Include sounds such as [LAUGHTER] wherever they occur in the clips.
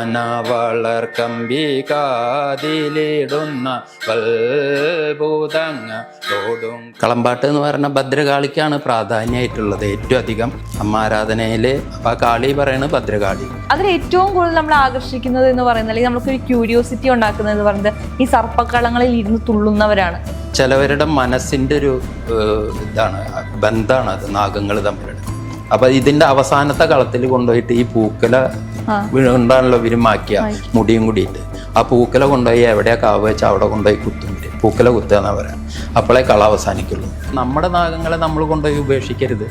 വാനവളർ കമ്പി കാതിലിടുന്ന വൽഭൂതങ്ങ തോടും കളമ്പാട്ട് എന്ന് പറയുന്ന ഭദ്രകാളിക്കാണ് പ്രാധാന്യമായിട്ടുള്ളത് ഏറ്റവും അധികം അമ്മാരാധനയിൽ ആ കാളി പറയുന്നത് ഭദ്രകാളി. അതിൽ ഏറ്റവും കൂടുതൽ നമ്മൾ ആകർഷിക്കുന്നത് എന്ന് പറയുന്നത് അല്ലെങ്കിൽ നമുക്കൊരു ക്യൂരിയോസിറ്റി ഉണ്ടാക്കുന്നത് എന്ന് പറയുന്നത് ഈ സർപ്പക്കളങ്ങളിൽ ഇരുന്ന് തുള്ളുന്നവരാണ്. ചിലവരുടെ മനസ്സിന്റെ ഒരു ഇതാണ് ബന്ധാണ് അത് നാഗങ്ങൾ തമ്മിലുള്ള. അപ്പൊ ഇതിന്റെ അവസാനത്തെ കളത്തിൽ കൊണ്ടുപോയിട്ട് ഈ പൂക്കല ആ. വിരുമാക്കിയ മുടിയും കൂടിയിട്ട് ആ പൂക്കല കൊണ്ടുപോയി എവിടെയാ കാവ് വെച്ചാൽ അവിടെ കൊണ്ടുപോയി കുത്തും പൂക്കല കുത്തുക എന്നാ പറയാ. അപ്പോഴേ കള അവസാനിക്കുള്ളൂ. നമ്മുടെ നാഗങ്ങളെ നമ്മൾ കൊണ്ടുപോയി ഉപേക്ഷിക്കരുത്.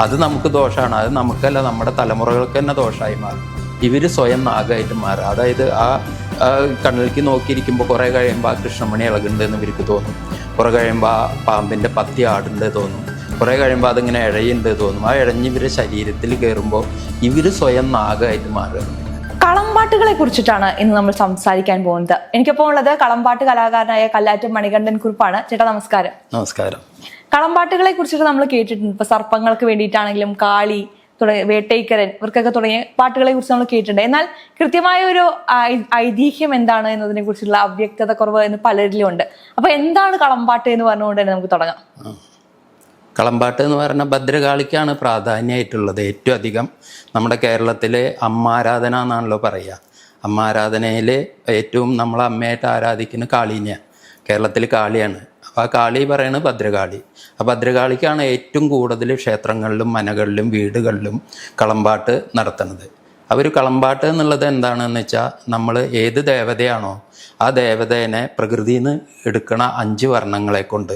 അത് നമുക്ക് ദോഷമാണ് അത് നമുക്കല്ല നമ്മുടെ തലമുറകൾക്ക് തന്നെ ദോഷമായി മാറും. ഇവർ സ്വയം നാഗമായിട്ട് മാറുക അതായത് ആ ആ കണ്ണിലേക്ക് നോക്കിയിരിക്കുമ്പോൾ കുറേ കഴിയുമ്പോൾ ആ കൃഷ്ണമണി ഇളകുന്നുണ്ടെന്ന് ഇവർക്ക് തോന്നും. കുറേ കഴിയുമ്പോൾ ആ പാമ്പിന്റെ പത്തി ആടുണ്ട് തോന്നും. കുറേ കഴിയുമ്പോൾ അതിങ്ങനെ ഇഴയുണ്ട് തോന്നും. ആ ഇഴഞ്ഞ് ഇവരെ ശരീരത്തിൽ കയറുമ്പോൾ ഇവർ സ്വയം നാഗമായിട്ട് മാറുകയാണ്. കളമ്പാട്ടുകളെ കുറിച്ചിട്ടാണ് ഇന്ന് നമ്മൾ സംസാരിക്കാൻ പോകുന്നത്. എനിക്കിപ്പോൾ ഉള്ളത് കളമ്പാട്ട് കലാകാരനായ കല്ലാറ്റം മണികണ്ഠൻ കുറിപ്പാണ്. ചേട്ടാ നമസ്കാരം. നമസ്കാരം. കളമ്പാട്ടുകളെ കുറിച്ചിട്ട് നമ്മൾ കേട്ടിട്ടുണ്ട്. ഇപ്പൊ സർപ്പങ്ങൾക്ക് വേണ്ടിയിട്ടാണെങ്കിലും കാളി തുടങ്ങിയ വേട്ടൈക്കരൻ ഇവർക്കൊക്കെ തുടങ്ങിയ പാട്ടുകളെ കുറിച്ച് നമ്മൾ കേട്ടിട്ടുണ്ട്. എന്നാൽ കൃത്യമായ ഒരു ഐതിഹ്യം എന്താണ് എന്നതിനെ കുറിച്ചുള്ള അവ്യക്തത കുറവ് എന്ന് പലരിലും ഉണ്ട് അപ്പൊ എന്താണ് കളമ്പാട്ട് എന്ന് പറഞ്ഞുകൊണ്ട് തന്നെ നമുക്ക് തുടങ്ങാം. കളമ്പാട്ട് എന്ന് പറഞ്ഞാൽ ഭദ്രകാളിക്കാണ് പ്രാധാന്യമായിട്ടുള്ളത് ഏറ്റവും അധികം നമ്മുടെ കേരളത്തിലെ അമ്മാരാധന എന്നാണല്ലോ പറയുക. അമ്മാരാധനയിൽ ഏറ്റവും നമ്മൾ അമ്മയായിട്ട് ആരാധിക്കുന്ന കാളീനെയാണ് കേരളത്തിൽ കാളിയാണ്. അപ്പോൾ ആ കാളി പറയുന്നത് ഭദ്രകാളി. ആ ഭദ്രകാളിക്കാണ് ഏറ്റവും കൂടുതൽ ക്ഷേത്രങ്ങളിലും മനകളിലും വീടുകളിലും കളമ്പാട്ട് നടത്തുന്നത്. അവർ കളമ്പാട്ട് എന്നുള്ളത് എന്താണെന്ന് വെച്ചാൽ നമ്മൾ ഏത് ദേവതയാണോ ആ ദേവതേനെ പ്രകൃതിയിൽ നിന്ന് എടുക്കണ അഞ്ച് വർണങ്ങളെ കൊണ്ട്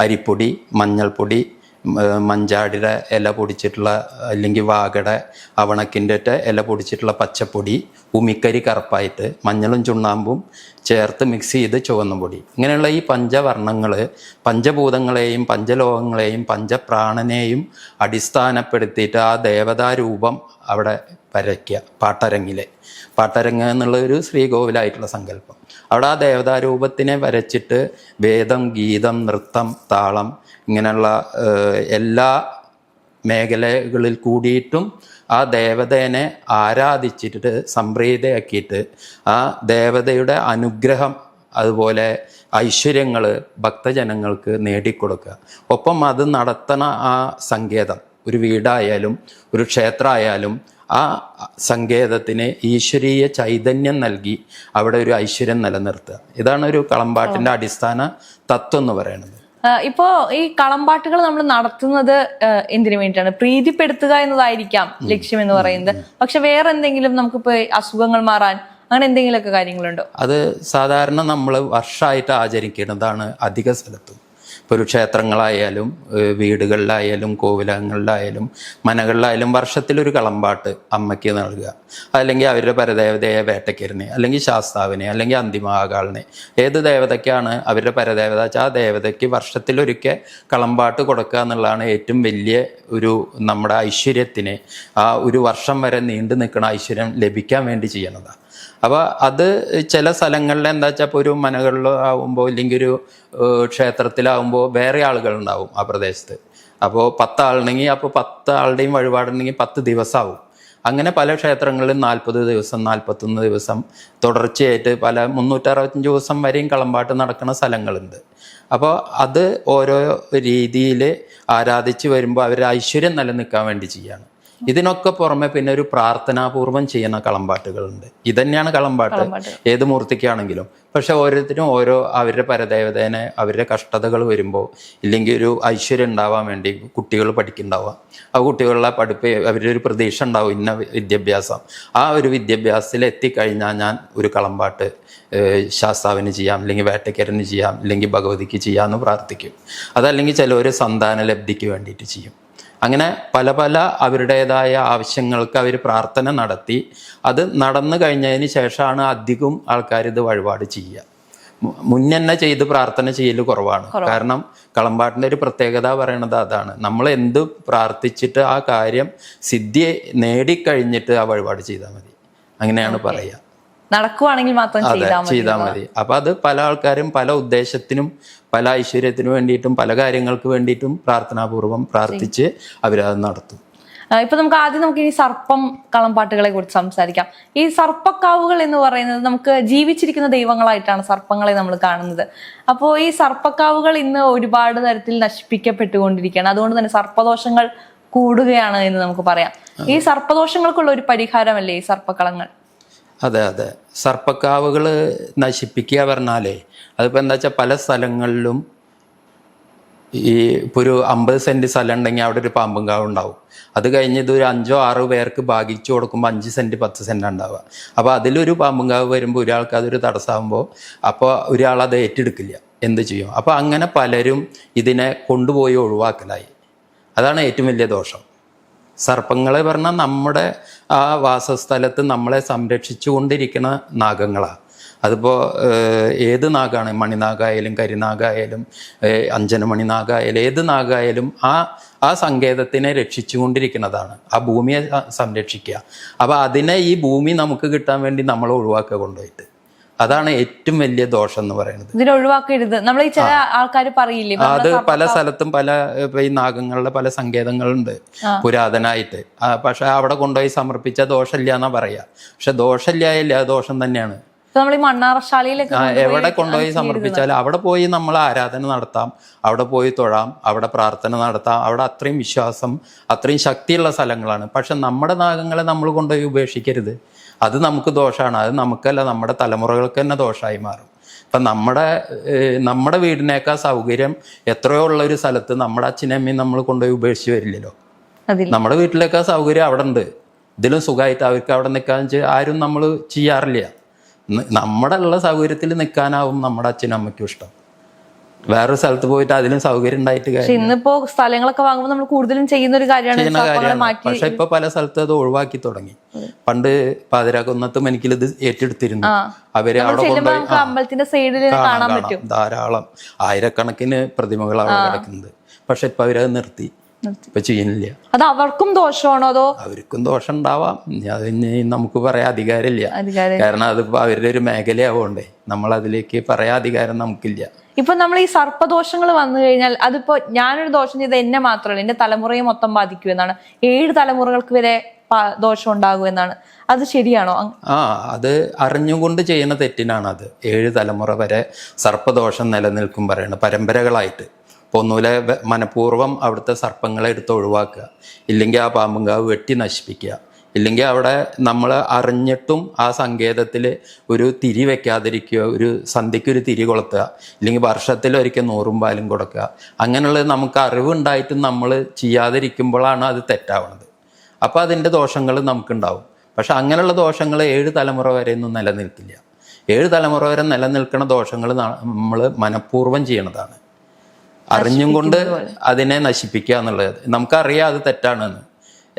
അരിപ്പൊടി മഞ്ഞൾപ്പൊടി മഞ്ചാടിയുടെ ഇല പൊടിച്ചിട്ടുള്ള അല്ലെങ്കിൽ വാഗയുടെ അവണക്കിന്റെ ഇല പൊടിച്ചിട്ടുള്ള പച്ചപ്പൊടി ഉമിക്കരി കറുപ്പായിട്ട് മഞ്ഞളും ചുണ്ണാമ്പും ചേർത്ത് മിക്സ് ചെയ്ത് ചുവന്ന പൊടി. ഇങ്ങനെയുള്ള ഈ പഞ്ചവർണങ്ങൾ പഞ്ചഭൂതങ്ങളെയും പഞ്ചലോകങ്ങളെയും പഞ്ചപ്രാണനെയും അടിസ്ഥാനപ്പെടുത്തിയിട്ട് ആ ദേവതാരൂപം അവിടെ വരയ്ക്കുക പാട്ടരങ്ങിലെ. പാട്ടരങ്ങ് എന്നുള്ള ഒരു ശ്രീകോവിലായിട്ടുള്ള സങ്കല്പം. അവിടെ ആ ദേവതാരൂപത്തിനെ വരച്ചിട്ട് വേദം ഗീതം നൃത്തം താളം ഇങ്ങനെയുള്ള എല്ലാ മേഖലകളിൽ കൂടിയിട്ടും ആ ദേവതേനെ ആരാധിച്ചിട്ട് സംപ്രീതയാക്കിയിട്ട് ആ ദേവതയുടെ അനുഗ്രഹം അതുപോലെ ഐശ്വര്യങ്ങൾ ഭക്തജനങ്ങൾക്ക് നേടിക്കൊടുക്കുക. ഒപ്പം അത് നടത്തണ ആ സങ്കേതം ഒരു വീടായാലും ഒരു ക്ഷേത്രമായാലും ആ സങ്കേതത്തിന് ഈശ്വരീയ ചൈതന്യം നൽകി അവിടെ ഒരു ഐശ്വര്യം നിലനിർത്തുക. ഇതാണ് ഒരു കളമ്പാട്ടിന്റെ അടിസ്ഥാന തത്വം എന്ന് പറയുന്നത്. ഇപ്പോ ഈ കളമ്പാട്ടുകൾ നമ്മൾ നടത്തുന്നത് എന്തിനു വേണ്ടിയാണ് പ്രീതിപ്പെടുത്തുക എന്നതായിരിക്കാം ലക്ഷ്യം എന്ന് പറയുന്നത്. പക്ഷെ വേറെ എന്തെങ്കിലും നമുക്കിപ്പോ അസുഖങ്ങൾ മാറാൻ അങ്ങനെ എന്തെങ്കിലുമൊക്കെ കാര്യങ്ങളുണ്ടോ? അത് സാധാരണ നമ്മൾ വർഷമായിട്ട് ആചരിക്കേണ്ടതാണ് അധിക സ്ഥലത്തും. ഇപ്പോൾ ഒരു ക്ഷേത്രങ്ങളായാലും വീടുകളിലായാലും കോവിലങ്ങളിലായാലും മനകളിലായാലും വർഷത്തിലൊരു കളമ്പാട്ട് അമ്മയ്ക്ക് നൽകുക. അല്ലെങ്കിൽ അവരുടെ പരദേവതയെ വേട്ടക്കരനെ അല്ലെങ്കിൽ ശാസ്താവിനെ അല്ലെങ്കിൽ അന്തിമഹാകാളിനെ ഏത് ദേവതയ്ക്കാണ് അവരുടെ പരദേവത ആ ദേവതയ്ക്ക് വർഷത്തിലൊരിക്കൽ കളമ്പാട്ട് കൊടുക്കുക എന്നുള്ളതാണ് ഏറ്റവും വലിയ ഒരു നമ്മുടെ ഐശ്വര്യത്തിന് ആ ഒരു വർഷം വരെ നീണ്ടു നിൽക്കുന്ന ഐശ്വര്യം ലഭിക്കാൻ വേണ്ടി ചെയ്യണതാണ് അപ്പോൾ അത് ചില സ്ഥലങ്ങളിൽ എന്താ വെച്ചാൽ ഇപ്പോൾ ഒരു മനകളിലോ ആവുമ്പോൾ ഇല്ലെങ്കിൽ ഒരു ക്ഷേത്രത്തിലാവുമ്പോൾ വേറെ ആളുകളുണ്ടാവും ആ പ്രദേശത്ത്. അപ്പോൾ പത്ത് ആളുണ്ടെങ്കിൽ അപ്പോൾ പത്ത് ആളുടെയും വഴിപാടുണ്ടെങ്കിൽ പത്ത് ദിവസമാവും അങ്ങനെ പല ക്ഷേത്രങ്ങളിൽ നാൽപ്പത് ദിവസം നാൽപ്പത്തൊന്ന് ദിവസം തുടർച്ചയായിട്ട് പല മുന്നൂറ്ററുപത്തഞ്ച് ദിവസം വരെയും കളമ്പാട്ട് നടക്കുന്ന സ്ഥലങ്ങളുണ്ട്. അപ്പോൾ അത് ഓരോ രീതിയിൽ ആരാധിച്ച് വരുമ്പോൾ അവർ ഐശ്വര്യം നിലനിൽക്കാൻ വേണ്ടി ചെയ്യാണ് ഇതിനൊക്കെ പുറമെ പിന്നെ ഒരു പ്രാർത്ഥനാപൂർവം ചെയ്യുന്ന കളമ്പാട്ടുകളുണ്ട്. ഇതന്നെയാണ് കളമ്പാട്ട്. ഏത് മൂർത്തിക്കാണെങ്കിലും. പക്ഷെ ഓരോരുത്തരും ഓരോ അവരുടെ പരദേവതേനെ അവരുടെ കഷ്ടതകൾ വരുമ്പോൾ ഇല്ലെങ്കിൽ ഒരു ഐശ്വര്യം ഉണ്ടാവാൻ വേണ്ടി കുട്ടികൾ പഠിക്കുന്നുണ്ടാവുക. ആ കുട്ടികളുടെ പഠിപ്പ് അവരുടെ ഒരു പ്രതീക്ഷ ഉണ്ടാവും ഇന്ന വിദ്യാഭ്യാസം. ആ ഒരു വിദ്യാഭ്യാസത്തിൽ എത്തിക്കഴിഞ്ഞാൽ ഞാൻ ഒരു കളമ്പാട്ട് ശാസ്താവിന് ചെയ്യാം അല്ലെങ്കിൽ വേട്ടക്കരന് ചെയ്യാം അല്ലെങ്കിൽ ഭഗവതിക്ക് ചെയ്യാമെന്ന് പ്രാർത്ഥിക്കും. അതല്ലെങ്കിൽ ചിലവർ സന്താന ലബ്ധിക്ക് വേണ്ടിയിട്ട് ചെയ്യും. അങ്ങനെ പല പല അവരുടേതായ ആവശ്യങ്ങൾക്ക് അവർ പ്രാർത്ഥന നടത്തി. അത് നടന്നു കഴിഞ്ഞതിന് ശേഷമാണ് അധികം ആൾക്കാർ ഇത് വഴിപാട് ചെയ്യുക. മുന്നെന്നെ ചെയ്ത് പ്രാർത്ഥന ചെയ്യൽ കുറവാണ്. കാരണം കളമ്പാട്ടിന്റെ ഒരു പ്രത്യേകത പറയണത് അതാണ്. നമ്മൾ എന്ത് പ്രാർത്ഥിച്ചിട്ട് ആ കാര്യം സിദ്ധി നേടിക്കഴിഞ്ഞിട്ട് ആ വഴിപാട് ചെയ്താൽ മതി. അങ്ങനെയാണ് പറയുക നടക്കുവാണെങ്കിൽ മാത്രം ചെയ്താൽ മതി അപ്പൊ അത് പല ആൾക്കാരും പല ഉദ്ദേശത്തിനും പല ഐശ്വര്യത്തിനും വേണ്ടിയിട്ടും പല കാര്യങ്ങൾക്ക് വേണ്ടിയിട്ടും പ്രാർത്ഥനാപൂർവം പ്രാർത്ഥിച്ച് അവരത് നടത്തും. ഇപ്പൊ നമുക്ക് ആദ്യം നമുക്ക് ഈ സർപ്പം കളംപാട്ടുകളെ കുറിച്ച് സംസാരിക്കാം. ഈ സർപ്പക്കാവുകൾ എന്ന് പറയുന്നത് നമുക്ക് ജീവിച്ചിരിക്കുന്ന ദൈവങ്ങളായിട്ടാണ് സർപ്പങ്ങളെ നമ്മൾ കാണുന്നത്. അപ്പോൾ ഈ സർപ്പക്കാവുകൾ ഇന്ന് ഒരുപാട് തരത്തിൽ നശിപ്പിക്കപ്പെട്ടുകൊണ്ടിരിക്കുകയാണ്. അതുകൊണ്ട് തന്നെ സർപ്പദോഷങ്ങൾ കൂടുകയാണ് എന്ന് നമുക്ക് പറയാം. ഈ സർപ്പദോഷങ്ങൾക്കുള്ള ഒരു പരിഹാരമല്ലേ ഈ സർപ്പക്കളങ്ങൾ? അതെ അതെ. സർപ്പക്കാവുകൾ നശിപ്പിക്കുക പറഞ്ഞാലേ അതിപ്പോൾ എന്താ വെച്ചാൽ പല സ്ഥലങ്ങളിലും ഈ ഇപ്പോൾ ഒരു അമ്പത് സെന്റ് സ്ഥലം ഉണ്ടെങ്കിൽ അവിടെ ഒരു പാമ്പും കാവ് ഉണ്ടാവും. അത് കഴിഞ്ഞ് ഇതൊരു അഞ്ചോ ആറോ പേർക്ക് ഭാഗിച്ചു കൊടുക്കുമ്പോൾ അഞ്ച് സെന്റ് പത്ത് സെന്റ് ഉണ്ടാവുക. അപ്പോൾ അതിലൊരു പാമ്പും കാവ് വരുമ്പോൾ ഒരാൾക്ക് അതൊരു തടസ്സമാകുമ്പോൾ അപ്പോൾ ഒരാൾ അത് ഏറ്റെടുക്കില്ല. എന്ത് ചെയ്യും? അപ്പോൾ അങ്ങനെ പലരും ഇതിനെ കൊണ്ടുപോയി ഒഴിവാക്കലായി. അതാണ് ഏറ്റവും വലിയ ദോഷം. സർപ്പങ്ങളെ പറഞ്ഞാൽ നമ്മുടെ ആ വാസസ്ഥലത്ത് നമ്മളെ സംരക്ഷിച്ചു കൊണ്ടിരിക്കുന്ന നാഗങ്ങളാണ് അതിപ്പോൾ ഏത് നാഗാണ്? മണിനാഗായാലും കരിനാഗായാലും അഞ്ജനമണി നാഗായാലും ഏത് നാഗായാലും ആ ആ സങ്കേതത്തിനെ രക്ഷിച്ചുകൊണ്ടിരിക്കുന്നതാണ്. ആ ഭൂമിയെ സംരക്ഷിക്കുക. അപ്പോൾ അതിനെ ഈ ഭൂമി നമുക്ക് കിട്ടാൻ വേണ്ടി നമ്മൾ ഒഴിവാക്കുക കൊണ്ടുപോയിട്ട്. അതാണ് ഏറ്റവും വലിയ ദോഷം എന്ന് പറയുന്നത്. ഇതിനെ ഒഴിവാക്കരുത്. നമ്മൾ ഈ ചില ആൾക്കാർ പറയില്ലേ അത് പല സ്ഥലത്തും പല ഈ നാഗങ്ങളുടെ പല സങ്കേതങ്ങളുണ്ട് പുരാതനായിട്ട്. പക്ഷെ അവിടെ കൊണ്ടുപോയി സമർപ്പിച്ച ദോഷമില്ല എന്നാ പറയാ. പക്ഷെ ദോഷമില്ലായില്ല ദോഷം തന്നെയാണ്. നമ്മൾ ഈ മണ്ണാറശാലയിലൊക്കെ എവിടെ കൊണ്ടുപോയി സമർപ്പിച്ചാൽ അവിടെ പോയി നമ്മൾ ആരാധന നടത്താം അവിടെ പോയി തൊഴാം അവിടെ പ്രാർത്ഥന നടത്താം. അവിടെ അത്രയും വിശ്വാസം അത്രയും ശക്തിയുള്ള സ്ഥലങ്ങളാണ്. പക്ഷെ നമ്മുടെ നാഗങ്ങളെ നമ്മൾ കൊണ്ടുപോയി ഉപേക്ഷിക്കരുത്. അത് നമുക്ക് ദോഷമാണ് അത് നമുക്കല്ല നമ്മുടെ തലമുറകൾക്ക് തന്നെ ദോഷമായി മാറും. ഇപ്പം നമ്മുടെ നമ്മുടെ വീടിനേക്കാൾ സൗകര്യം എത്രയോ ഉള്ള ഒരു സ്ഥലത്ത് നമ്മുടെ അച്ഛനമ്മയും നമ്മൾ കൊണ്ടുപോയി ഉപേക്ഷിച്ച് വരില്ലല്ലോ. നമ്മുടെ വീട്ടിലേക്കാൾ സൗകര്യം അവിടെ ഉണ്ട് ഇതിലും സുഖമായിട്ട് അവർക്ക് അവിടെ നിൽക്കാന്ന് വെച്ചാൽ ആരും നമ്മൾ ചെയ്യാറില്ല. നമ്മുടെ ഉള്ള സൗകര്യത്തിൽ നിൽക്കാനാവും നമ്മുടെ അച്ഛനും അമ്മയ്ക്കും ഇഷ്ടം. വേറൊരു സ്ഥലത്ത് പോയിട്ട് അതിലും സൗകര്യം ഉണ്ടായിട്ട് ഇന്നിപ്പോ സ്ഥലങ്ങളൊക്കെ വാങ്ങുമ്പോൾ നമ്മൾ കൂടുതലും ചെയ്യുന്ന ഒരു കാര്യമാണ് പക്ഷെ ഇപ്പൊ പല സ്ഥലത്തും അത് ഒഴിവാക്കി തുടങ്ങി. പണ്ട് പാതിരാക്കുന്നത്തും എനിക്ക് ഇത് ഏറ്റെടുത്തിരുന്നു അവർ അവിടെ കൊണ്ടുപോയി അമ്പലത്തിന്റെ സൈഡിൽ കാണാൻ കാണാം, പറ്റും. ധാരാളം ആയിരക്കണക്കിന് പ്രതിമകളാണ് കിടക്കുന്നത്. പക്ഷെ ഇപ്പൊ അവരത് നിർത്തി. ഇപ്പൊ ചെയ്യുന്നില്ല. അത് അവർക്കും ദോഷമാണോ അതോ? അവർക്കും ദോഷം ഉണ്ടാവാം. അത് നമുക്ക് പറയാൻ അധികാരമില്ല. അധികാരം കാരണം അതിപ്പോ അവരുടെ ഒരു മേഖലയാവണ്ടേ. നമ്മൾ അതിലേക്ക് പറയാൻ അധികാരം നമുക്കില്ല. ഇപ്പൊ നമ്മൾ ഈ സർപ്പദോഷങ്ങൾ വന്നു കഴിഞ്ഞാൽ അതിപ്പോ ഞാനൊരു ദോഷം ചെയ്ത എന്നെ മാത്രമല്ല എന്റെ തലമുറയെ മൊത്തം ബാധിക്കും എന്നാണ്. ഏഴ് തലമുറകൾക്ക് വരെ ദോഷം ഉണ്ടാകും എന്നാണ്. അത് ശരിയാണോ? ആ അത് അറിഞ്ഞുകൊണ്ട് ചെയ്യുന്ന തെറ്റിനാണ് അത്. ഏഴ് തലമുറ വരെ സർപ്പദോഷം നിലനിൽക്കും പറയുന്നത് പരമ്പരകളായിട്ട്. ഒന്നുമില്ല മനഃപൂർവം അവിടുത്തെ സർപ്പങ്ങളെ എടുത്ത് ഒഴിവാക്കുക. ഇല്ലെങ്കിൽ ആ പാമ്പുങ്കാവ് വെട്ടി നശിപ്പിക്കുക. ഇല്ലെങ്കിൽ അവിടെ നമ്മൾ അറിഞ്ഞിട്ടും ആ സങ്കേതത്തിൽ ഒരു തിരി വെക്കാതിരിക്കുക ഒരു സന്ധ്യയ്ക്ക് ഒരു തിരി കൊളുത്തുക ഇല്ലെങ്കിൽ വർഷത്തിലൊരിക്കൽ നൂറും പാലും കൊടുക്കുക. അങ്ങനെയുള്ളത് നമുക്ക് അറിവുണ്ടായിട്ടും നമ്മൾ ചെയ്യാതിരിക്കുമ്പോഴാണ് അത് തെറ്റാവുന്നത് അപ്പോൾ അതിന്റെ ദോഷങ്ങൾ നമുക്കുണ്ടാവും. പക്ഷെ അങ്ങനെയുള്ള ദോഷങ്ങൾ ഏഴ് തലമുറ വരെ ഒന്നും നിലനിൽക്കില്ല. ഏഴ് തലമുറ വരെ നിലനിൽക്കുന്ന ദോഷങ്ങൾ നമ്മൾ മനഃപൂർവം ചെയ്യണതാണ്. അറിഞ്ഞും കൊണ്ട് അതിനെ നശിപ്പിക്കുക എന്നുള്ളത്. നമുക്കറിയാം അത് തെറ്റാണെന്ന്.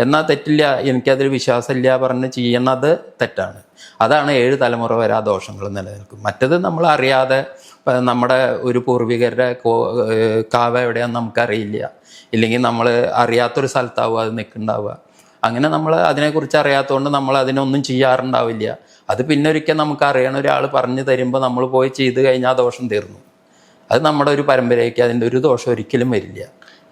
എന്നാൽ തെറ്റില്ല എനിക്കതിൽ വിശ്വാസമില്ല പറഞ്ഞ് ചെയ്യണത് തെറ്റാണ്. അതാണ് ഏഴ് തലമുറ വരെ ആ ദോഷങ്ങൾ നിലനിൽക്കും. മറ്റത് നമ്മൾ അറിയാതെ നമ്മുടെ ഒരു പൂർവികരുടെ കോ കാവ എവിടെയാണെന്ന് നമുക്കറിയില്ല. ഇല്ലെങ്കിൽ നമ്മൾ അറിയാത്തൊരു സ്ഥലത്താവുക അത് നിൽക്കുന്നുണ്ടാവുക അങ്ങനെ നമ്മൾ അതിനെക്കുറിച്ച് അറിയാത്തതുകൊണ്ട് നമ്മൾ അതിനൊന്നും ചെയ്യാറുണ്ടാവില്ല. അത് പിന്നെ ഒരിക്കൽ നമുക്ക് അറിയണ ഒരാൾ പറഞ്ഞു തരുമ്പോൾ നമ്മൾ പോയി ചെയ്ത് കഴിഞ്ഞാൽ ആ ദോഷം തീർന്നു. അത് നമ്മുടെ ഒരു പരമ്പരയ്ക്ക് അതിന്റെ ഒരു ദോഷം ഒരിക്കലും വരില്ല.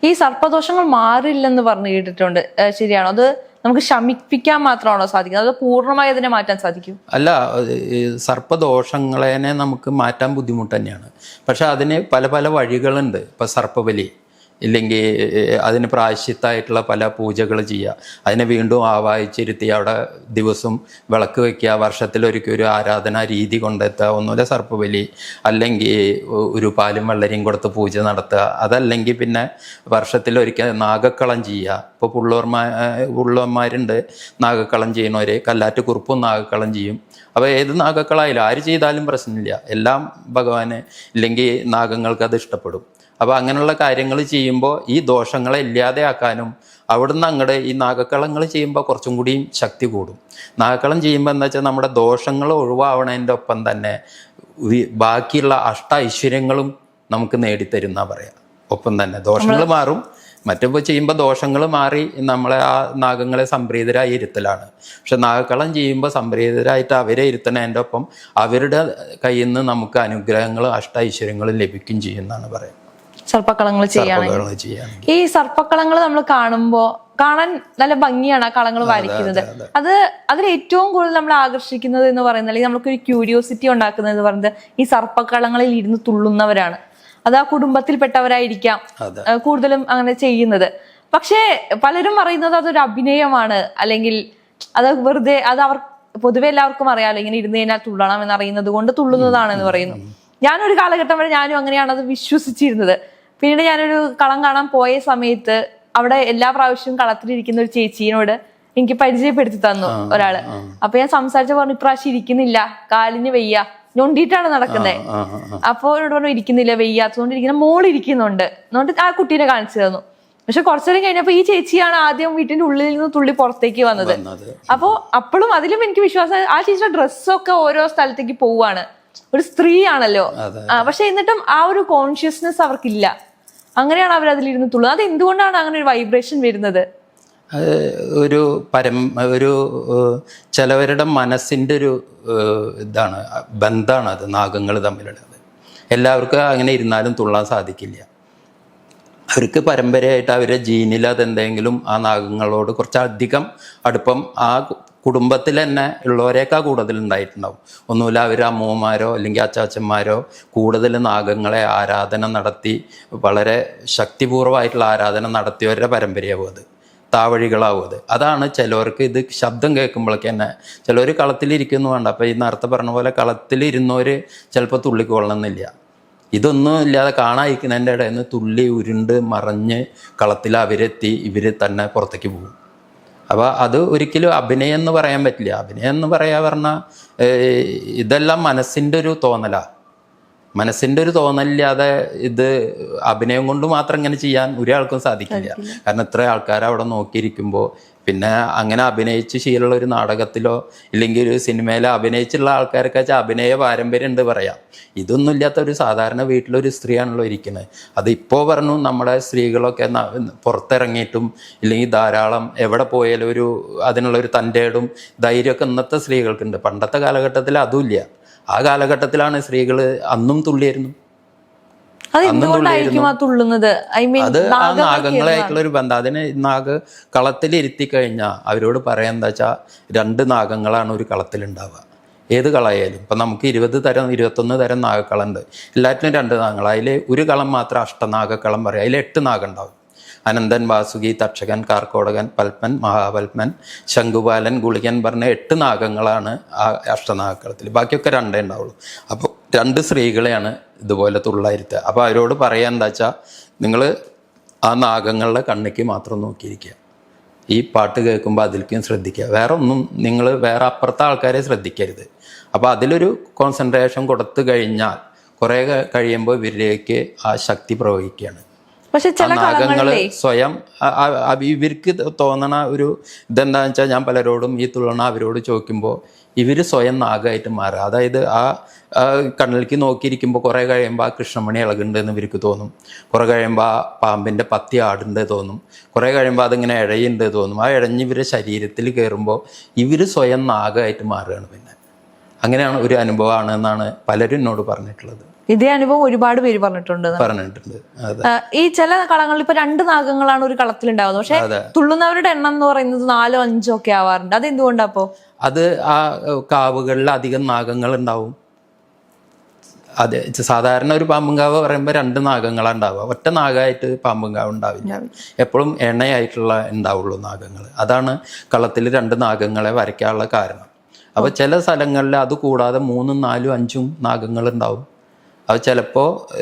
ഈ സർപ്പദോഷങ്ങൾ മാറില്ലെന്ന് പറഞ്ഞു കേട്ടിട്ടുണ്ട്. ശരിയാണോ? അത് നമുക്ക് ശമിപ്പിക്കാൻ മാത്രമാണോ സാധിക്കുന്നത്? അത് പൂർണമായി അതിനെ മാറ്റാൻ സാധിക്കും? അല്ല സർപ്പദോഷങ്ങളെ നമുക്ക് മാറ്റാൻ ബുദ്ധിമുട്ട് തന്നെയാണ്. പക്ഷെ അതിന് പല പല വഴികളുണ്ട്. ഇപ്പം സർപ്പബലി. ഇല്ലെങ്കിൽ അതിന് പ്രായശ്ചിത്തായിട്ടുള്ള പല പൂജകൾ ചെയ്യുക. അതിനെ വീണ്ടും ആവാഹിച്ചിരുത്തി അവിടെ ദിവസം വിളക്ക് വെക്കുക വർഷത്തിലൊരിക്കൽ ഒരു ആരാധനാ രീതി കൊണ്ടെത്തുക ഒന്നുമില്ല സർപ്പബലി അല്ലെങ്കിൽ ഒരു പാലും വെള്ളരിയും കൊടുത്ത് പൂജ നടത്തുക. അതല്ലെങ്കിൽ പിന്നെ വർഷത്തിൽ വർഷത്തിലൊരിക്കൽ നാഗക്കളം ചെയ്യുക. ഇപ്പോൾ പുള്ളൂർമാ പുള്ളന്മാരുണ്ട് നാഗക്കളം ചെയ്യണവർ കല്ലാറ്റ് കുറുപ്പും നാഗക്കളം ചെയ്യും. അപ്പോൾ ഏത് നാഗക്കളായാലും ആര് ചെയ്താലും പ്രശ്നമില്ല. എല്ലാം ഭഗവാന് ഇല്ലെങ്കിൽ നാഗങ്ങൾക്ക് അത് ഇഷ്ടപ്പെടും. അപ്പോൾ അങ്ങനെയുള്ള കാര്യങ്ങൾ ചെയ്യുമ്പോൾ ഈ ദോഷങ്ങളെ ഇല്ലാതെയാക്കാനും അവിടുന്ന് അങ്ങോട്ട് ഈ നാഗക്കളങ്ങൾ ചെയ്യുമ്പോൾ കുറച്ചും കൂടിയും ശക്തി കൂടും. നാഗക്കളം ചെയ്യുമ്പോൾ എന്താ വെച്ചാൽ നമ്മുടെ ദോഷങ്ങൾ ഒഴിവാവണതിന്റെ ഒപ്പം തന്നെ ബാക്കിയുള്ള അഷ്ട ഐശ്വര്യങ്ങളും നമുക്ക് നേടിത്തരുന്ന പറയാം. ഒപ്പം തന്നെ ദോഷങ്ങൾ മാറും. മറ്റിപ്പോൾ ചെയ്യുമ്പോൾ ദോഷങ്ങൾ മാറി നമ്മളെ ആ നാഗങ്ങളെ സംപ്രീതരായി ഇരുത്തലാണ്. പക്ഷെ നാഗക്കളം ചെയ്യുമ്പോൾ സംപ്രീതരായിട്ട് അവരെ ഇരുത്തണതിന്റെ ഒപ്പം അവരുടെ കയ്യിൽ നിന്ന് നമുക്ക് അനുഗ്രഹങ്ങളും അഷ്ട ഐശ്വര്യങ്ങളും ലഭിക്കും ചെയ്യുന്നതാണ് പറയാം. സർപ്പക്കളങ്ങൾ ചെയ്യുകയാണെങ്കിൽ. ഈ സർപ്പക്കളങ്ങൾ നമ്മൾ കാണുമ്പോൾ കാണാൻ നല്ല ഭംഗിയാണ് ആ കളങ്ങൾ വരയ്ക്കുന്നത്. അത് അതിൽ ഏറ്റവും കൂടുതൽ നമ്മൾ ആകർഷിക്കുന്നത് എന്ന് പറയുന്നത് അല്ലെങ്കിൽ നമുക്കൊരു ക്യൂരിയോസിറ്റി ഉണ്ടാക്കുന്നത് എന്ന് പറയുന്നത് ഈ സർപ്പക്കളങ്ങളിൽ ഇരുന്ന് തുള്ളുന്നവരാണ്. അത് ആ കുടുംബത്തിൽപ്പെട്ടവരായിരിക്കാം. കൂടുതലും അങ്ങനെ ചെയ്യുന്നത്. പക്ഷേ പലരും പറയുന്നത് അതൊരു അഭിനയമാണ് അല്ലെങ്കിൽ അത് വെറുതെ അത് അവർ പൊതുവെ എല്ലാവർക്കും അറിയാമല്ലോ ഇങ്ങനെ ഇരുന്ന് കഴിഞ്ഞാൽ തുള്ളണം എന്നറിയുന്നത് കൊണ്ട് തുള്ളുന്നതാണ് എന്ന് പറയുന്നു. ഞാനൊരു കാലഘട്ടം വരെ ഞാനും അങ്ങനെയാണ് അത് വിശ്വസിച്ചിരുന്നത്. പിന്നീട് ഞാനൊരു കളം കാണാൻ പോയ സമയത്ത് അവിടെ എല്ലാ പ്രാവശ്യവും കളത്തിലിരിക്കുന്ന ഒരു ചേച്ചീനോട് എനിക്ക് പരിചയപ്പെടുത്തി തന്നു ഒരാൾ. അപ്പൊ ഞാൻ സംസാരിച്ച പറഞ്ഞു ഇപ്രാവശ്യം ഇരിക്കുന്നില്ല. കാലിന് വയ്യ. ഞൊണ്ടിട്ടാണ് നടക്കുന്നത്. അപ്പൊ എന്നോട് പറഞ്ഞു ഇരിക്കുന്നില്ല വെയ്യാത്തതുകൊണ്ട് ഇരിക്കുന്ന മോൾ ഇരിക്കുന്നുണ്ട്. ആ കുട്ടീനെ കാണിച്ചു തന്നു. പക്ഷെ കുറച്ചേരം കഴിഞ്ഞപ്പോ ഈ ചേച്ചിയാണ് ആദ്യം വീട്ടിന്റെ ഉള്ളിൽ നിന്ന് തുള്ളി പുറത്തേക്ക് വന്നത്. അപ്പോ അപ്പോഴും അതിലും എനിക്ക് വിശ്വാസം ആ ചേച്ചിയുടെ ഡ്രസ്സൊക്കെ ഓരോ സ്ഥലത്തേക്ക് പോവാണ്. ഒരു സ്ത്രീയാണല്ലോ. പക്ഷെ എന്നിട്ടും ആ ഒരു കോൺഷ്യസ്നെസ് അവർക്കില്ല. അങ്ങനെയാണ് അവർ അതിലിരുന്ന് തുള്ളുന്നത്. അത് എന്തുകൊണ്ടാണ് അങ്ങനെ ഒരു വൈബ്രേഷൻ വരുന്നത്? ഒരു പരം ഒരു ചിലവരുടെ മനസ്സിന്റെ ഒരു ഇതാണ് ബന്ധമാണ് അത് നാഗങ്ങൾ തമ്മിലുള്ളത്. എല്ലാവർക്കും അങ്ങനെ ഇരുന്നാലും തുള്ളാൻ സാധിക്കില്ല. അവർക്ക് പരമ്പരയായിട്ട് അവരുടെ ജീനിൽ അതെന്തെങ്കിലും ആ നാഗങ്ങളോട് കുറച്ചധികം അടുപ്പം ആ കുടുംബത്തിൽ തന്നെ ഉള്ളവരേക്കാൾ കൂടുതൽ ഉണ്ടായിട്ടുണ്ടാവും ഒന്നുമില്ല അവർ അമ്മൂമാരോ അല്ലെങ്കിൽ അച്ചാച്ചന്മാരോ കൂടുതൽ നാഗങ്ങളെ ആരാധന നടത്തി വളരെ ശക്തിപൂർവമായിട്ടുള്ള ആരാധന നടത്തിയവരുടെ പരമ്പരയാവും അത്. താവഴികളാവും അത്. അതാണ് ചിലവർക്ക് ഇത് ശബ്ദം കേൾക്കുമ്പോഴൊക്കെ തന്നെ ചിലവർ കളത്തിലിരിക്കുന്നു വേണ്ട അപ്പോൾ ഈ നേരത്തെ പറഞ്ഞ പോലെ കളത്തിലിരുന്നവർ ചിലപ്പോൾ തുള്ളിക്കൊള്ളണമെന്നില്ല. ഇതൊന്നും ഇല്ലാതെ കാണാതിരിക്കുന്നതിന്റെ ഇടയിൽ നിന്ന് തുള്ളി ഉരുണ്ട് മറഞ്ഞ് കളത്തിൽ അവരെത്തി ഇവർ തന്നെ പുറത്തേക്ക് പോകും. അപ്പോൾ അത് ഒരിക്കലും അഭിനയം എന്ന് പറയാൻ പറ്റില്ല. അഭിനയം എന്ന് പറയാ പറഞ്ഞാൽ ഇതെല്ലാം മനസ്സിന്റെ ഒരു തോന്നലാണ് മനസ്സിന്റെ ഒരു തോന്നലില്ലാതെ ഇത് അഭിനയം കൊണ്ട് മാത്രം ഇങ്ങനെ ചെയ്യാൻ ഒരാൾക്കും സാധിക്കില്ല. കാരണം ഇത്ര ആൾക്കാർ അവിടെ നോക്കിയിരിക്കുമ്പോൾ പിന്നെ അങ്ങനെ അഭിനയിച്ച് ശീലമുള്ള ഒരു നാടകത്തിലോ ഇല്ലെങ്കിൽ ഒരു സിനിമയിലോ അഭിനയിച്ചുള്ള ആൾക്കാരൊക്കെ വെച്ചാൽ അഭിനയ പാരമ്പര്യം ഉണ്ട് പറയാം. ഇതൊന്നും ഇല്ലാത്ത ഒരു സാധാരണ വീട്ടിലൊരു സ്ത്രീയാണല്ലോ ഇരിക്കുന്നത്. അത് ഇപ്പോൾ പറഞ്ഞു നമ്മുടെ സ്ത്രീകളൊക്കെ പുറത്തിറങ്ങിയിട്ടും ഇല്ലെങ്കിൽ ധാരാളം എവിടെ പോയാലും ഒരു അതിനുള്ള ഒരു തന്റെടും ധൈര്യമൊക്കെ ഇന്നത്തെ സ്ത്രീകൾക്കുണ്ട്. പണ്ടത്തെ കാലഘട്ടത്തിൽ അതുമില്ല ആ കാലഘട്ടത്തിലാണ് സ്ത്രീകൾ അന്നും തുള്ളിയായിരുന്നു. അത് എന്തുകൊണ്ടായിരിക്കും ആ തുള്ളുന്നത്? ഐ മീൻ അത് ആ നാഗങ്ങളായിട്ടുള്ള ഒരു ബന്ധം. അതിന് നാഗ് കളത്തിലിരുത്തി കഴിഞ്ഞാൽ അവരോട് പറയാൻ എന്താ വെച്ചാൽ രണ്ട് നാഗങ്ങളാണ് ഒരു കളത്തിലുണ്ടാവുക. ഏത് കളയായാലും. ഇപ്പം നമുക്ക് ഇരുപത് തരം ഇരുപത്തൊന്ന് തരം നാഗക്കളുണ്ട്. എല്ലാറ്റിനും രണ്ട് നാഗങ്ങൾ അതിൽ ഒരു കളം മാത്രം അഷ്ടനാഗക്കളം പറയും. അതിൽ എട്ട് നാഗം ഉണ്ടാവും. അനന്തൻ വാസുകി തക്ഷകൻ കാർക്കോടകൻ പൽപ്പൻ മഹാപൽപ്പൻ ശംഖുപാലൻ ഗുളികൻ പറഞ്ഞ എട്ട് നാഗങ്ങളാണ് ആ അഷ്ടനാഗക്കളത്തിൽ ബാക്കിയൊക്കെ രണ്ടേ ഉണ്ടാവുള്ളൂ. അപ്പോൾ രണ്ട് സ്ത്രീകളെയാണ് ഇതുപോലെ തുള്ളായിരുത്തുക അപ്പോൾ അവരോട് പറയാൻ എന്താ വെച്ചാൽ നിങ്ങൾ ആ നാഗങ്ങളുടെ കണ്ണിക്ക് മാത്രം നോക്കിയിരിക്കുക. ഈ പാട്ട് കേൾക്കുമ്പോൾ അതിലേക്കും ശ്രദ്ധിക്കുക. വേറെ ഒന്നും നിങ്ങൾ വേറെ അപ്പുറത്തെ ആൾക്കാരെ ശ്രദ്ധിക്കരുത്. അപ്പോൾ അതിലൊരു കോൺസെൻട്രേഷൻ കൊടുത്തു കഴിഞ്ഞാൽ കുറേ കഴിയുമ്പോൾ ഇവരിലേക്ക് ആ ശക്തി പ്രവഹിക്കുകയാണ്. പക്ഷെ ചില നാഗങ്ങൾ സ്വയം ഇവർക്ക് തോന്നണ ഒരു ഇതെന്താ വെച്ചാൽ ഞാൻ പലരോടും ഈ തുള്ളണ അവരോട് ചോദിക്കുമ്പോൾ ഇവർ സ്വയം നാഗമായിട്ട് മാറുക അതായത് ആ ആ കണ്ണിലേക്ക് നോക്കിയിരിക്കുമ്പോൾ കുറേ കഴിയുമ്പോൾ ആ കൃഷ്ണമണി ഇളകുന്നുണ്ടെന്ന് ഇവർക്ക് തോന്നും. കുറേ കഴിയുമ്പോൾ ആ പാമ്പിന്റെ പത്തി ആടുണ്ട് തോന്നും. കുറേ കഴിയുമ്പോൾ അതിങ്ങനെ ഇഴയുണ്ട് തോന്നും. ആ ഇഴഞ്ഞ് ഇവരെ ശരീരത്തിൽ കയറുമ്പോൾ ഇവർ സ്വയം നാഗമായിട്ട് മാറുകയാണ് പിന്നെ. അങ്ങനെയാണ് ഒരു അനുഭവമാണ് എന്നാണ് പലരും എന്നോട് പറഞ്ഞിട്ടുള്ളത്. ഇതേ അനുഭവം ഒരുപാട് പേര് പറഞ്ഞിട്ടുണ്ട്. പറഞ്ഞിട്ടുണ്ട്. ഈ ചില കളങ്ങളിൽ ഇപ്പൊ രണ്ട് നാഗങ്ങളാണ് ഒരു കളത്തിൽ ഉണ്ടാവുന്നത് പക്ഷേ തുള്ളുന്നവരുടെ എണ്ണം എന്ന് പറയുന്നത് നാലോ അഞ്ചോ ഒക്കെ ആവാറുണ്ട്. അത് എന്തുകൊണ്ടാ അപ്പോ? അത് ആ കാവുകളിൽ അധികം നാഗങ്ങൾ ഉണ്ടാവും. അതെ സാധാരണ ഒരു പാമ്പുങ്കാവ് പറയുമ്പോൾ രണ്ട് നാഗങ്ങളാണ് ഉണ്ടാവുക. ഒറ്റ നാഗമായിട്ട് പാമ്പുങ്കാവ് ഉണ്ടാവില്ല. എപ്പോഴും എണ്ണയായിട്ടുള്ള ഉണ്ടാവുള്ളൂ നാഗങ്ങൾ അതാണ് കളത്തിൽ രണ്ട് നാഗങ്ങളെ വരയ്ക്കാനുള്ള കാരണം. അപ്പോൾ ചില സ്ഥലങ്ങളിൽ അത് കൂടാതെ മൂന്നും നാലും അഞ്ചും നാഗങ്ങൾ ഉണ്ടാവും അത് ചിലപ്പോൾ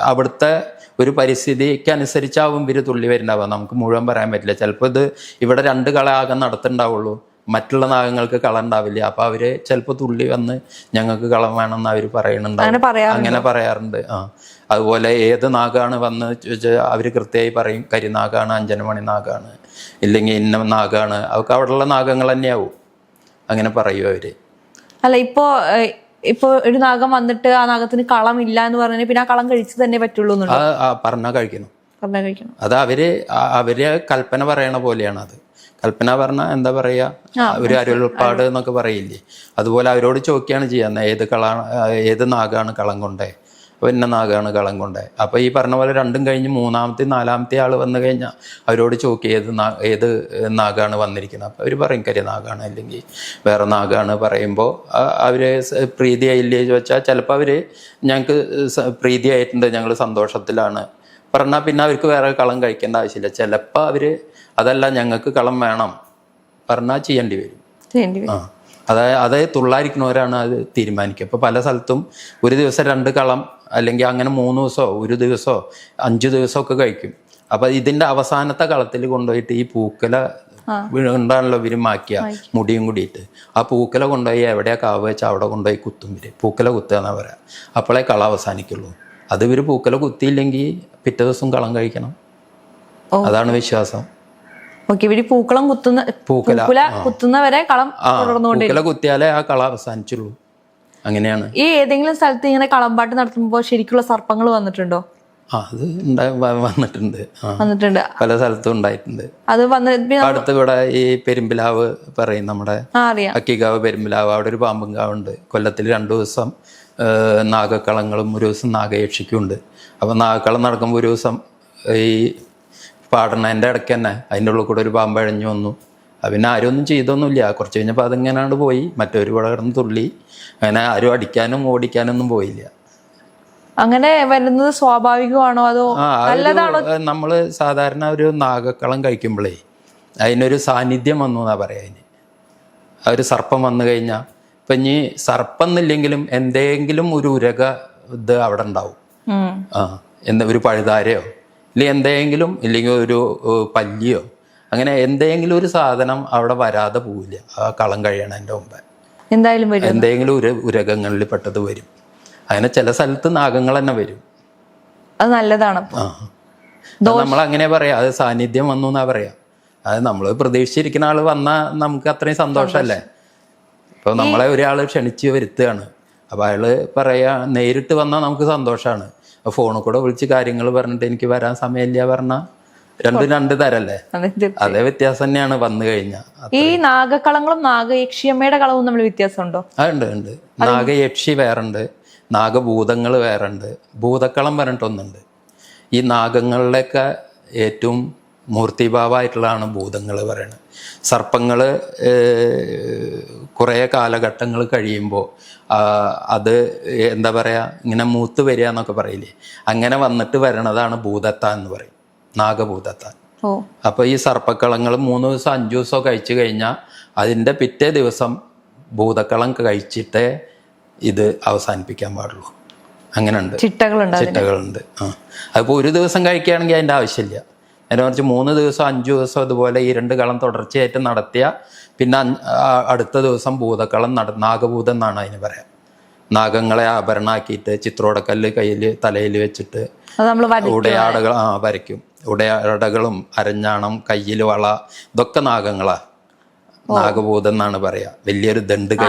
അവിടുത്തെ ഒരു പരിസ്ഥിതിക്ക് അനുസരിച്ചാവും ഇവർ തുള്ളി വരുന്നുണ്ടാവുക നമുക്ക് മുഴുവൻ പറയാൻ പറ്റില്ല. ചിലപ്പോൾ ഇത് ഇവിടെ രണ്ട് കള ആകെ നടത്തുണ്ടാവുള്ളൂ. മറ്റുള്ള നാഗങ്ങൾക്ക് കള ഉണ്ടാവില്ല അപ്പൊ അവർ ചിലപ്പോ തുള്ളി വന്ന് ഞങ്ങൾക്ക് കളം വേണമെന്ന് അവർ പറയണുണ്ടാവും പറയുന്നുണ്ടാവും. അങ്ങനെ പറയാറുണ്ട്. ആ. അതുപോലെ ഏത് നാഗാണ് വന്ന് ചോദിച്ചാൽ അവർ കൃത്യമായി പറയും. കരിനാഗാണ് അഞ്ചനമണി നാഗാണ്. ഇല്ലെങ്കിൽ ഇന്ന നാഗാണ്. അതൊക്കെ അവിടെയുള്ള നാഗങ്ങൾ തന്നെയാവും. അങ്ങനെ പറയും അവർ? അല്ല ഇപ്പോ ഇപ്പൊ ഒരു നാഗം വന്നിട്ട് ആ നാഗത്തിന് കളം ഇല്ല എന്ന് പറഞ്ഞാൽ പിന്നെ ആ കളം കഴിച്ചു തന്നെ പറ്റുള്ളൂ പറഞ്ഞാൽ കഴിക്കുന്നു പറഞ്ഞാൽ കഴിക്കണം. അത് അവർ അവരെ കൽപ്പന പറയണ പോലെയാണ് അത്. കൽപ്പന പറഞ്ഞ എന്താ പറയാ? ഒരു അരുൾപ്പാട് എന്നൊക്കെ പറയില്ലേ? അതുപോലെ അവരോട് ചോദിക്കുകയാണ് ചെയ്യുന്നത് ഏത് കളാണ് ഏത് നാഗാണ് കളം കൊണ്ടേ? പിന്നെ നാഗാണ് കളം കൊണ്ടേ. അപ്പോൾ ഈ പറഞ്ഞ പോലെ രണ്ടും കഴിഞ്ഞ് മൂന്നാമത്തെ നാലാമത്തെ ആൾ വന്നു കഴിഞ്ഞാൽ അവരോട് ചോക്ക് ഏത് നാ- ഏത് നാഗാണ് വന്നിരിക്കുന്നത്. അപ്പോൾ അവർ പറയും കരി നാഗാണ്. അല്ലെങ്കിൽ വേറെ നാഗാണ് പറയുമ്പോൾ അവർ പ്രീതിയായില്ലേ ചോദിച്ചാൽ ചിലപ്പോൾ അവർ ഞങ്ങൾക്ക് പ്രീതി പ്രീതിയായിട്ടുണ്ട് ഞങ്ങൾ സന്തോഷത്തിലാണ്. പറഞ്ഞാൽ പിന്നെ അവർക്ക് വേറെ കളം കഴിക്കേണ്ട ആവശ്യമില്ല. ചിലപ്പോൾ അവർ അതല്ല ഞങ്ങൾക്ക് കളം വേണം. പറഞ്ഞാൽ ചെയ്യേണ്ടി വരും. ആ അതായത് അതായത് തുള്ളായിരിക്കുന്നവരാണ് അത് തീരുമാനിക്കുക. ഇപ്പോൾ പല സ്ഥലത്തും ഒരു ദിവസം രണ്ട് കളം അല്ലെങ്കിൽ അങ്ങനെ മൂന്ന് ദിവസമോ ഒരു ദിവസമോ അഞ്ച് ദിവസമൊക്കെ കഴിക്കും. അപ്പൊ ഇതിന്റെ അവസാനത്തെ കളത്തിൽ കൊണ്ടുപോയിട്ട് ഈ പൂക്കല ഉണ്ടാണല്ലോ ഇവർ മാക്കിയ മുടിയും കൂടിയിട്ട്. ആ പൂക്കല കൊണ്ടുപോയി എവിടെയാ കാവ് വെച്ചാൽ അവിടെ കൊണ്ടുപോയി കുത്തും ഇവർ. പൂക്കല കുത്തുക എന്നാ പറയാ. അപ്പോഴേ കള അവസാനിക്കുള്ളൂ. അത് ഇവർ പൂക്കല കുത്തിയില്ലെങ്കിൽ പിറ്റേ ദിവസം കളം കഴിക്കണം. അതാണ് വിശ്വാസം. ഓക്കെ പൂക്കളം കുത്തുന്ന പൂക്കല, കുത്തുന്നവരെ കളം പൂക്കല കുത്തിയാലേ ആ കള അവസാനിച്ചുള്ളൂ. അങ്ങനെയാണ്. ഈ ഏതെങ്കിലും സ്ഥലത്ത് ഇങ്ങനെ കളമ്പാട്ട് നടത്തുമ്പോൾ ശരിക്കുള്ള സർപ്പങ്ങൾ വന്നിട്ടുണ്ടോ? ആ അത് വന്നിട്ടുണ്ട്. വന്നിട്ടുണ്ട്. പല സ്ഥലത്തും ഉണ്ടായിട്ടുണ്ട്. അത് അടുത്ത് ഇവിടെ ഈ പെരുമ്പിലാവ് പറയും നമ്മുടെ അക്കിക്കാവ് പെരുമ്പിലാവ്. അവിടെ ഒരു പാമ്പും ഉണ്ട് കൊല്ലത്തിൽ രണ്ടു ദിവസം നാഗക്കളങ്ങളും ഒരു ദിവസം നാഗയക്ഷിക്കും ഉണ്ട് അപ്പം നാഗക്കളം നടക്കുമ്പോൾ ഒരു ദിവസം ഈ പാടണേന്റെ ഇടയ്ക്ക് തന്നെ അതിന്റെ ഉള്ളിൽ കൂടെ ഒരു പാമ്പ് അഴിഞ്ഞു വന്നു. പിന്നെ ആരും ഒന്നും ചെയ്തൊന്നുമില്ല. കുറച്ച് കഴിഞ്ഞപ്പോൾ അതിങ്ങനാണ്ട് പോയി. മറ്റൊരു കിടന്ന് തുള്ളി. അങ്ങനെ ആരും അടിക്കാനും ഓടിക്കാനൊന്നും പോയില്ല. അങ്ങനെ വരുന്നത് സ്വാഭാവികമാണോ? അതോ ആ നമ്മൾ സാധാരണ ഒരു നാഗക്കളം കഴിക്കുമ്പോഴേ അതിനൊരു സാന്നിധ്യം വന്നു എന്നാ പറയാ അതിന്. ആ ഒരു സർപ്പം വന്നു കഴിഞ്ഞാൽ ഇപ്പം ഇനി സർപ്പം എന്നില്ലെങ്കിലും എന്തെങ്കിലും ഒരു ഉരക ഇത് അവിടെ ഉണ്ടാവും. ആ എന്താ ഒരു പഴുതാരയോ? ഇല്ലെങ്കിൽ എന്തെങ്കിലും ഇല്ലെങ്കിൽ ഒരു പല്ലിയോ? അങ്ങനെ എന്തെങ്കിലും ഒരു സാധനം അവിടെ വരാതെ പോവില്ല. ആ കളം കഴിയണതിന്റെ മുമ്പ്. എന്തായാലും വരും. എന്തെങ്കിലും ഉര ഉരകങ്ങളിൽ പെട്ടത് വരും. അങ്ങനെ ചില സ്ഥലത്ത് നാഗങ്ങൾ തന്നെ വരും. അത് നല്ലതാണ്. ആ. നമ്മൾ അങ്ങനെ പറയാം? അത് സാന്നിധ്യം വന്നു എന്നാ പറയാം. അത് നമ്മൾ പ്രതീക്ഷിച്ചിരിക്കുന്ന ആൾ വന്നാൽ നമുക്ക് അത്രയും സന്തോഷമല്ലേ ഇപ്പൊ നമ്മളെ ഒരാൾ ക്ഷണിച്ച് വരുത്തുകയാണ്. അപ്പൊ അയാൾ പറയാ നേരിട്ട് വന്നാൽ നമുക്ക് സന്തോഷമാണ് ഫോണിൽ കൂടെ വിളിച്ച് കാര്യങ്ങൾ പറഞ്ഞിട്ട് എനിക്ക് വരാൻ സമയമില്ല പറഞ്ഞാൽ രണ്ടും രണ്ട് തരല്ലേ? അതെ, വ്യത്യാസം തന്നെയാണ് വന്നു കഴിഞ്ഞാൽ ഈ നാഗക്കളങ്ങളും നാഗയക്ഷിയമ്മയുടെ കളവും തമ്മിൽ വ്യത്യാസമുണ്ടോ? അതുണ്ട് ഉണ്ട് നാഗയക്ഷി വേറുണ്ട് നാഗഭൂതങ്ങൾ വേറുണ്ട് ഭൂതക്കളം പറഞ്ഞിട്ടൊന്നുണ്ട് ഈ നാഗങ്ങളിലൊക്കെ ഏറ്റവും മൂർത്തിഭാവമായിട്ടുള്ളതാണ് ഭൂതങ്ങൾ പറയുന്നത് സർപ്പങ്ങൾ കുറേ കാലഘട്ടങ്ങൾ കഴിയുമ്പോൾ അത് എന്താ പറയുക ഇങ്ങനെ മൂത്ത് വരിക എന്നൊക്കെ പറയില്ലേ? അങ്ങനെ വന്നിട്ട് വരണതാണ് ഭൂതത്ത എന്ന് പറയും. നാഗഭൂതത്താൻ ഓ. അപ്പോൾ ഈ സർപ്പക്കളങ്ങൾ മൂന്ന് ദിവസം അഞ്ചു ദിവസം കഴിച്ചു കഴിഞ്ഞാൽ അതിന്റെ പിറ്റേ ദിവസം ഭൂതക്കളം കഴിച്ചിട്ടേ ഇത് അവസാനിപ്പിക്കാൻ പാടുള്ളൂ. അങ്ങനെയുണ്ട്. ചിട്ടകളുണ്ട് ചിട്ടകളുണ്ട്. ആ. അതിപ്പോൾ ഒരു ദിവസം കഴിക്കുകയാണെങ്കിൽ അതിന്റെ ആവശ്യമില്ല. നേരെ മറിച്ച് മൂന്ന് ദിവസം അഞ്ച് ദിവസം അതുപോലെ ഈ രണ്ട് കളം തുടർച്ചയായിട്ട് നടത്തിയ പിന്നെ അടുത്ത ദിവസം ഭൂതക്കളം നട നാഗഭൂതം എന്നാണ് അതിന് പറയാം. നാഗങ്ങളെ ആഭരണമാക്കിയിട്ട് ചിത്രോടക്കല്ല് കയ്യിൽ തലയിൽ വെച്ചിട്ട് ഉടയാടകൾ ആ വരയ്ക്കും. ഉടയാടകളും അരഞ്ഞാണം കയ്യിൽ വള ഇതൊക്കെ നാഗങ്ങളാ. നാഗഭൂതം എന്നാണ് പറയാ. വലിയൊരു ദണ്ട് കൈ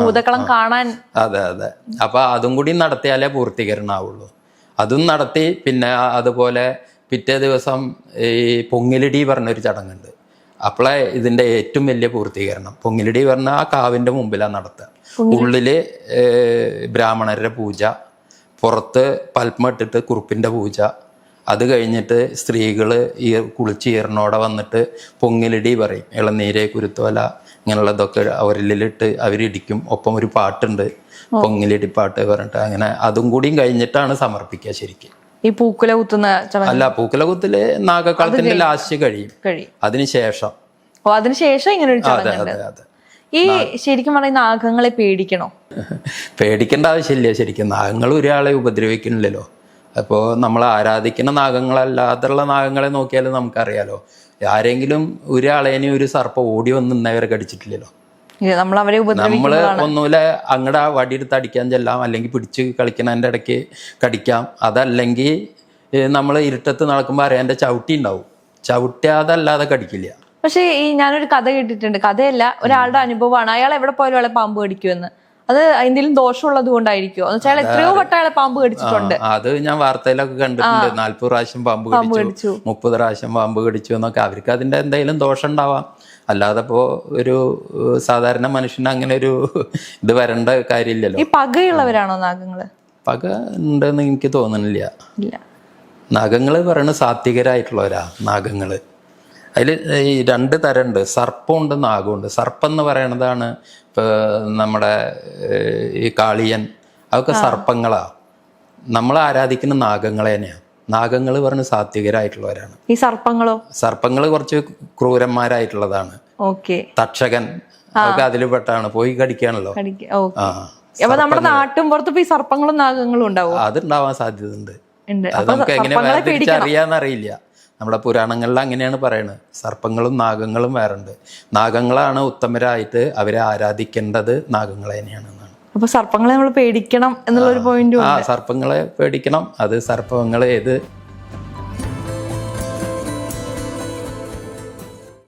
ഭൂതക്കളം കാണാൻ. അതെ അതെ. അപ്പൊ അതും കൂടി നടത്തിയാലേ പൂർത്തീകരണമാവുള്ളൂ അതും നടത്തി പിന്നെ അതുപോലെ പിറ്റേ ദിവസം ഈ പൊങ്ങിലിടി പറഞ്ഞൊരു ചടങ്ങുണ്ട്. അപ്പോളെ ഇതിന്റെ ഏറ്റവും വലിയ പൂർത്തീകരണം. പൊങ്ങിലിടി പറഞ്ഞ ആ കാവിന്റെ മുമ്പിലാണ് നടത്തുക ഉള്ളിൽ ഏഹ്, ബ്രാഹ്മണരുടെ പൂജ പുറത്ത് പൽമട്ടിട്ട് കുറുപ്പിന്റെ പൂജ അത് കഴിഞ്ഞിട്ട് സ്ത്രീകൾ ഈ കുളിച്ച് ഈറിനോടെ വന്നിട്ട് പൊങ്ങിലിടി പറയും. ഇളനീരെ കുരുത്തോല ഇങ്ങനെയുള്ളതൊക്കെ അവരിലിട്ട് അവരിടിക്കും. ഒപ്പം ഒരു പാട്ടുണ്ട്. പൊങ്ങിലിടി പാട്ട് പറഞ്ഞിട്ട് അങ്ങനെ അതും കൂടിയും കഴിഞ്ഞിട്ടാണ് സമർപ്പിക്കുക ശരിക്കും. ഈ പൂക്കുല കുത്തുന്ന അല്ല പൂക്കുല കുത്തിൽ നാഗക്കാലത്തിന്റെ ലാസ്റ്റ് കഴിയും. അതിനുശേഷം ഓ അതിനുശേഷം ഇങ്ങനെ ഒരു ചടങ്ങുണ്ട് ഈ ശരിക്കും പറയുന്ന നാഗങ്ങളെ പേടിക്കണോ? [LAUGHS] പേടിക്കേണ്ട ആവശ്യമില്ല. ശരിക്കും നാഗങ്ങൾ ഒരാളെ ഉപദ്രവിക്കണില്ലല്ലോ അപ്പോൾ നമ്മൾ ആരാധിക്കുന്ന നാഗങ്ങളല്ലാതുള്ള നാഗങ്ങളെ നോക്കിയാലും നമുക്കറിയാലോ. ആരെങ്കിലും ഒരാളേനെ ഒരു സർപ്പ ഓടി വന്ന് ഇന്നവരെ കടിച്ചിട്ടില്ലല്ലോ. നമ്മൾ അവരെ നമ്മൾ ഒന്നുമില്ല അങ്ങടെ ആ വടിയെടുത്ത് അടിക്കാൻ ചെല്ലാം അല്ലെങ്കിൽ പിടിച്ച് കളിക്കണതിന്റെ ഇടയ്ക്ക് കടിക്കാം. അതല്ലെങ്കിൽ നമ്മൾ ഇരുട്ടത്ത് നടക്കുമ്പോൾ അറിയാന്റെ ചവിട്ടി ഉണ്ടാവും ചവിട്ടാതല്ലാതെ കടിക്കില്ല. പക്ഷേ ഈ ഞാനൊരു കഥ കേട്ടിട്ടുണ്ട്. കഥയല്ല ഒരാളുടെ അനുഭവമാണ്. അയാൾ എവിടെ പോയാലും അയാളെ പാമ്പ് കടിക്കുമെന്ന്. അത് എന്തെങ്കിലും ദോഷമുള്ളത് കൊണ്ടായിരിക്കും എന്ന് വെച്ചാൽ എത്രയോ വട്ടം പാമ്പ് കടിച്ചിട്ടുണ്ട്. അത് ഞാൻ വാർത്തയിലൊക്കെ കണ്ടിട്ടുണ്ട്. നാല്പത് പ്രാവശ്യം പാമ്പ് കടിച്ചു. മുപ്പത് പ്രാവശ്യം പാമ്പ് കടിച്ചു എന്നൊക്കെ അവർക്ക് അതിന്റെ എന്തെങ്കിലും ദോഷം ഉണ്ടാവാം. അല്ലാതെ ഇപ്പോ ഒരു സാധാരണ മനുഷ്യന് അങ്ങനെ ഒരു ഇത് വരേണ്ട കാര്യമില്ലല്ലോ. ഈ പകയുള്ളവരാണോ നാഗങ്ങൾ? പക ഉണ്ടെന്ന് എനിക്ക് തോന്നുന്നില്ല ഇല്ല. നാഗങ്ങൾ പറയുന്നത് സാത്വികരായിട്ടുള്ളവരാ നാഗങ്ങൾ. അതിൽ ഈ രണ്ട് തരമുണ്ട്. സർപ്പമുണ്ട് നാഗമുണ്ട്. സർപ്പം എന്ന് പറയണതാണ് നമ്മുടെ ഈ കാളിയൻ അതൊക്കെ സർപ്പങ്ങളാണ് നമ്മൾ ആരാധിക്കുന്ന നാഗങ്ങളെ തന്നെയാണ് നാഗങ്ങൾ പറഞ്ഞ് സാത്വികരായിട്ടുള്ളവരാണ്. ഈ സർപ്പങ്ങളോ? സർപ്പങ്ങൾ കുറച്ച് ക്രൂരന്മാരായിട്ടുള്ളതാണ്. ഓക്കെ. തക്ഷകൻ അതൊക്കെ അതിൽ പെട്ടാണ് പോയി കടിക്കാണല്ലോ. അപ്പൊ നമ്മുടെ നാട്ടും പുറത്ത് ഈ സർപ്പങ്ങളും നാഗങ്ങളും ഉണ്ടാവും? അതുണ്ടാവാൻ സാധ്യത ഉണ്ട്. അത് നമുക്ക് എങ്ങനെ വേർതിരിച്ചറിയാന്നറിയില്ല നമ്മുടെ പുരാണങ്ങളിൽ അങ്ങനെയാണ് പറയുന്നത് സർപ്പങ്ങളും നാഗങ്ങളും വേറുണ്ട്. നാഗങ്ങളാണ് ഉത്തമരായിട്ട് അവരെ ആരാധിക്കേണ്ടത് നാഗങ്ങളെ തന്നെയാണ് എന്നാണ്. അപ്പൊ സർപ്പങ്ങളെ നമ്മൾ പേടിക്കണം എന്നുള്ള ഒരു പോയിന്റും ആ സർപ്പങ്ങളെ പേടിക്കണം. അത് സർപ്പങ്ങൾ ഏത്